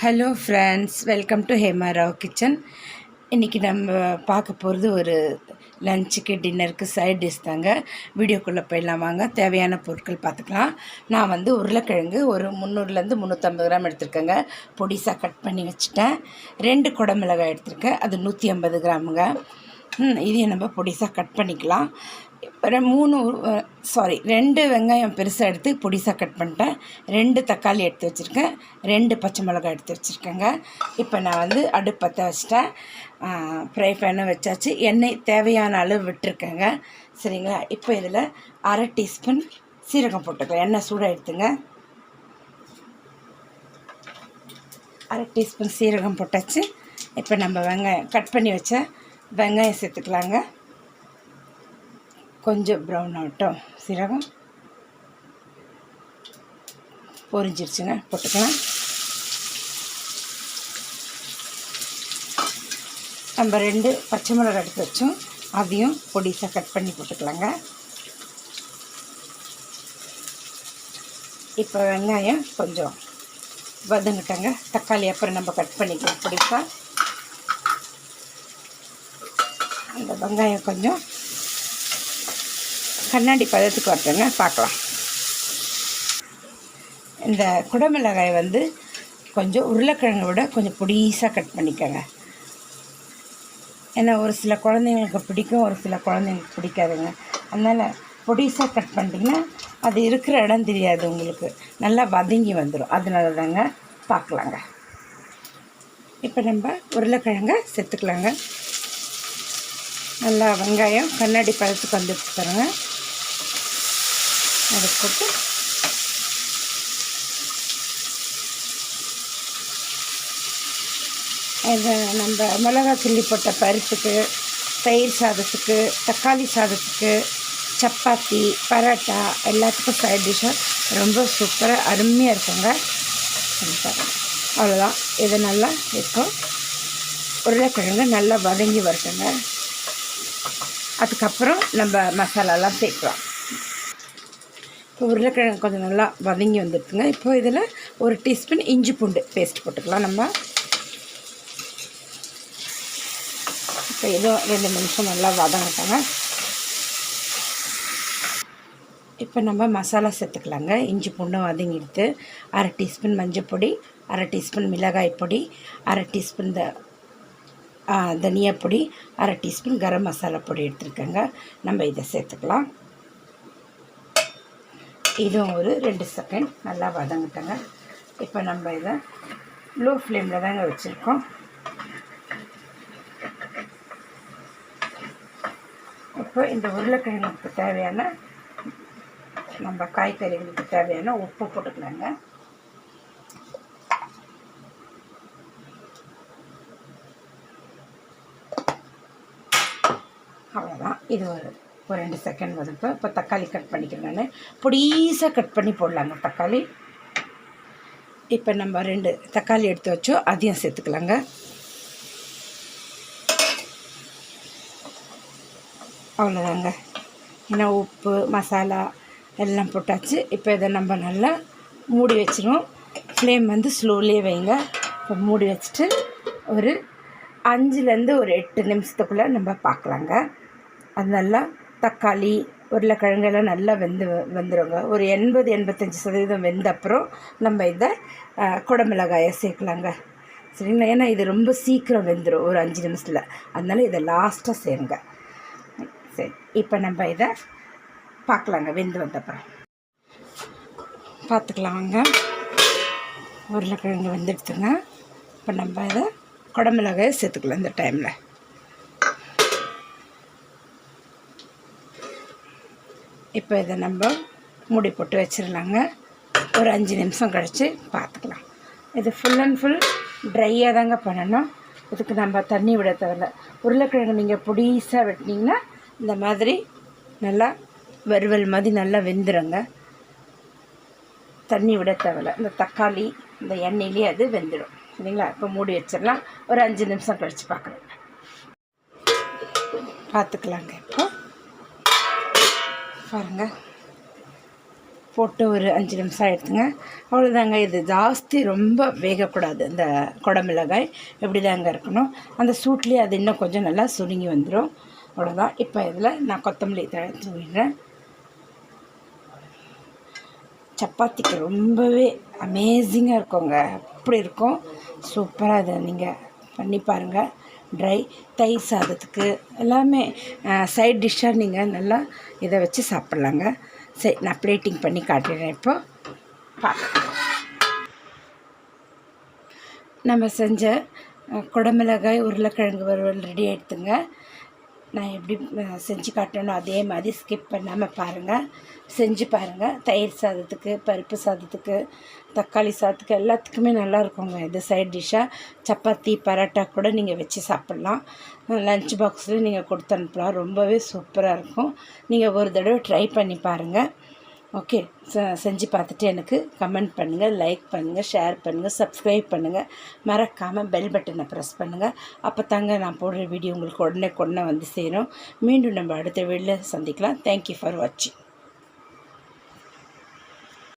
Hello friends welcome to Hemarao kitchen இன்றைக்கி நம்ம பார்க்க போகிறது ஒரு லஞ்சுக்கு டின்னருக்கு சைட் டிஷ் தாங்க. வீடியோக்குள்ளே போயிடலாம் வாங்க. தேவையான பொருட்கள் பார்த்துக்கலாம். நான் வந்து உருளைக்கிழங்கு ஒரு முந்நூறுலேருந்து முந்நூற்றம்பது கிராம் எடுத்திருக்கேங்க. பொடிசாக கட் பண்ணி வச்சுட்டேன். ரெண்டு குடமிளகாய் எடுத்திருக்கேன். அது நூற்றி ஐம்பது கிராமுங்க. இதையும் நம்ம பொடிசாக கட் பண்ணிக்கலாம். மூணு சாரி ரெண்டு வெங்காயம் பெருசாக எடுத்து பொடிசாக கட் பண்ணிட்டேன். ரெண்டு தக்காளி எடுத்து வச்சுருக்கேன். ரெண்டு பச்சை மிளகாய் எடுத்து வச்சுருக்கேங்க. இப்போ நான் வந்து அடுப்பத்தை வச்சிட்டேன். ஃப்ரை பேனும் வச்சாச்சு. எண்ணெய் தேவையான அளவு விட்டுருக்கேங்க. சரிங்களா? இப்போ இதில் அரை டீஸ்பூன் சீரகம் போட்டுக்கலாம். எண்ணெய் சூடாக எடுத்துங்க. அரை டீஸ்பூன் சீரகம் போட்டாச்சு. இப்போ நம்ம வெங்காயம் கட் பண்ணி வச்ச வெங்காயம் சேர்த்துக்கலாங்க. கொஞ்சம் ப்ரௌன் ஆகட்டும். சீரகம் பொரிஞ்சிருச்சுங்க போட்டுக்கலாம். நம்ம ரெண்டு பச்சை மிளகாய் எடுத்து வச்சோம். அதையும் பொடிசாக கட் பண்ணி போட்டுக்கலாங்க. இப்போ வெங்காயம் கொஞ்சம் வதங்கிட்டாங்க தக்காளி அப்புறம் நம்ம கட் பண்ணிக்கலாம் பொடிசாக அந்த வெங்காயம் கொஞ்சம் கண்ணாடி பதத்துக்கு வரட்டுங்க பார்க்கலாம். இந்த குடமிளகாய் வந்து கொஞ்சம் உருளைக்கிழங்கை விட கொஞ்சம் பொடிசாக கட் பண்ணிக்கோங்க. ஏன்னா ஒரு சில குழந்தைங்களுக்கு பிடிக்கும் ஒரு சில குழந்தைங்களுக்கு பிடிக்காதுங்க. அதனால் பொடிசாக கட் பண்ணிட்டீங்கன்னா அது இருக்கிற இடம் தெரியாது உங்களுக்கு. நல்லா வதங்கி வந்துடும் அதனால தாங்க பார்க்கலாங்க. இப்போ நம்ம உருளைக்கிழங்கை சேர்த்துக்கலாங்க. நல்லா வெங்காயம் கண்ணாடி பழத்துக்கு வந்துட்டு தருங்க அதை இதை நம்ம மிளகா சில்லி போட்ட பருப்புக்கு தயிர் சாதத்துக்கு தக்காளி சாதத்துக்கு சப்பாத்தி பரோட்டா எல்லாத்துக்கும் சைட் டிஷ்ஷாக ரொம்ப சூப்பராக அருமையாக இருக்குங்க. அவ்வளோதான் இது நல்லா இருக்கும் உருளைக்கிழங்கு நல்லா வதங்கி வரட்டுங்க. அதுக்கப்புறம் நம்ம மசாலாலாம் சேர்க்கலாம். இப்போ உருளைக்கிழங்கு கொஞ்சம் நல்லா வதங்கி வந்துடுதுங்க இப்போ இதில் ஒரு டீஸ்பூன் இஞ்சி பூண்டு பேஸ்ட் போட்டுக்கலாம் நம்ம. இப்போ ஏதோ ரெண்டு நிமிஷம் நல்லா வதங்கட்டாங்க இப்போ நம்ம மசாலா சேர்த்துக்கலாங்க. இஞ்சி பூண்டும் வதங்கிடுத்து அரை டீஸ்பூன் மஞ்சள் பொடி அரை டீஸ்பூன் மிளகாய் பொடி அரை டீஸ்பூன் த தனியா பொடி அரை டீஸ்பூன் கரம் மசாலா பொடி எடுத்துருக்கேங்க. நம்ம இதை சேர்த்துக்கலாம். இதுவும் ஒரு ரெண்டு செகண்ட் நல்லா வதங்கிட்டோங்க. இப்போ நம்ம இதை லோ ஃப்ளேமில் தாங்க வச்சுருக்கோம். இப்போ இந்த உருளைக்கிழங்குக்கு தேவையான நம்ம காய்கறிகளுக்கு தேவையான உப்பு போட்டுக்கலாங்க. அவ்வளோதான் இது ஒரு ஒரு ரெண்டு செகண்ட் வதப்போ இப்போ தக்காளி கட் பண்ணிக்கிறேன் நான். பொடிசாக கட் பண்ணி போடலாங்க தக்காளி. இப்போ நம்ம ரெண்டு தக்காளி எடுத்து வச்சோம். அதையும் சேர்த்துக்கலாங்க. அவ்வளோதாங்க ஏன்னா உப்பு மசாலா எல்லாம் போட்டாச்சு. இப்போ இதை நம்ம நல்லா மூடி வச்சிருவோம். ஃப்ளேம் வந்து ஸ்லோலேயே வைங்க. இப்போ மூடி வச்சுட்டு ஒரு அஞ்சுலேருந்து ஒரு எட்டு நிமிஷத்துக்குள்ளே நம்ம பார்க்கலாங்க. அது நல்லா தக்காளி உருளைக்கிழங்கு எல்லாம் நல்லா வெந்து வந்துடுங்க ஒரு எண்பது எண்பத்தஞ்சு சதவீதம் வெந்த அப்புறம் நம்ம இதை குடமிளகாயை சேர்க்கலாங்க. சரிங்களா? ஏன்னா இது ரொம்ப சீக்கிரம் வெந்துடும் ஒரு அஞ்சு நிமிஷத்தில். அதனால் இதை லாஸ்ட்டாக சேருங்க. சரி இப்போ நம்ம இதை பார்க்கலாங்க வெந்து வந்த அப்புறம் உருளைக்கிழங்கு வெந்துடுத்துங்க இப்போ நம்ம இதை குடமிளகாயை சேர்த்துக்கலாம் இந்த டைமில் இப்போ இதை நம்ம மூடி போட்டு வச்சிடலாங்க. ஒரு அஞ்சு நிமிஷம் கழித்து பார்த்துக்கலாம். இது ஃபுல் அண்ட் ஃபுல் ட்ரையாக தாங்க பண்ணணும். இதுக்கு நம்ம தண்ணி விட தேவையில்ல. உருளைக்கிழங்கு நீங்கள் பொடிசாக வெட்டினீங்கன்னா இந்த மாதிரி நல்லா வறுவல் மாதிரி நல்லா வெந்துடுங்க தண்ணி விட தேவையில்ல. இந்த தக்காளி இந்த எண்ணெயிலே அது வெந்துடும் சரிங்களா? இப்போ மூடி வச்சிடலாம். ஒரு அஞ்சு நிமிஷம் கழித்து பார்க்குறோங்க பார்த்துக்கலாங்க இப்போ. பாருங்க. போட்டு ஒரு அஞ்சு நிமிஷம் எடுத்துங்க அவ்வளோதாங்க இது ஜாஸ்தி ரொம்ப வேகக்கூடாது. இந்த குடமிளகாய் இப்படி தாங்க இருக்கணும்? அந்த சூட்லேயே அது இன்னும் கொஞ்சம் நல்லா சுருங்கி வந்துடும் அவ்வளோதான் இப்போ இதில் நான் கொத்தமல்லி தழை தூவிடுறேன். சப்பாத்திக்கு ரொம்பவே அமேசிங்காக இருக்குங்க. அப்படி இருக்கும். சூப்பராக அதை நீங்கள் பண்ணி பாருங்கள் ட்ரை தயிர் சாதத்துக்கு எல்லாமே சைட் டிஷ்ஷாக நீங்கள் நல்லா இதை வச்சு சாப்பிட்லாங்க. சரி நான் பிளேட்டிங் பண்ணி காட்டுறேன் இப்போது பார்க்க நம்ம செஞ்ச குடமிளகாய் உருளைக்கிழங்கு வறுவல் ரெடி ஆகிடுதுங்க நான் எப்படி செஞ்சு காட்டணும் அதே மாதிரி ஸ்கிப் பண்ணாமல் பாருங்கள் செஞ்சு பாருங்கள் தயிர் சாதத்துக்கு பருப்பு சாதத்துக்கு தக்காளி சாதத்துக்கு எல்லாத்துக்குமே நல்லா இருக்குங்க இது சைட் டிஷ்ஷாக சப்பாத்தி பரோட்டா கூட நீங்கள் வச்சு சாப்பிட்லாம். லஞ்ச் பாக்ஸில் நீங்கள் கொடுத்து அனுப்பலாம். ரொம்பவே சூப்பராக இருக்கும். நீங்கள் ஒரு தடவை ட்ரை பண்ணி பாருங்கள் ஓகே செஞ்சு பார்த்துட்டு எனக்கு கமெண்ட் பண்ணுங்கள் லைக் பண்ணுங்கள் ஷேர் பண்ணுங்கள் சப்ஸ்கிரைப் பண்ணுங்கள் மறக்காமல் பெல் பட்டனை ப்ரெஸ் பண்ணுங்கள் அப்போ தாங்க நான் போடுற வீடியோ உங்களுக்கு உடனே கொண்டே வந்து சேரும். மீண்டும் நம்ம அடுத்த வீடியோவில் சந்திக்கலாம். தேங்க்யூ ஃபார் வாட்சிங்